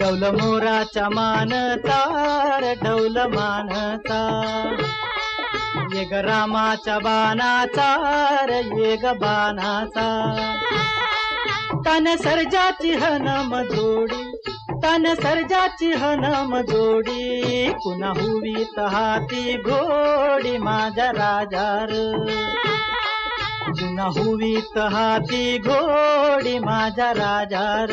डौल मोराचा मानता डौल मानता. ये ग रामाच्या बाणाचा र ये ग बाणाचा. तन सर्जाची हनम जोडी तन सर्जाची हनम जोडी पुन्हा हुवी हाती घोडी माझ्या राजार. पुन्हा हुवीत हाती घोडी माझ्या राजार.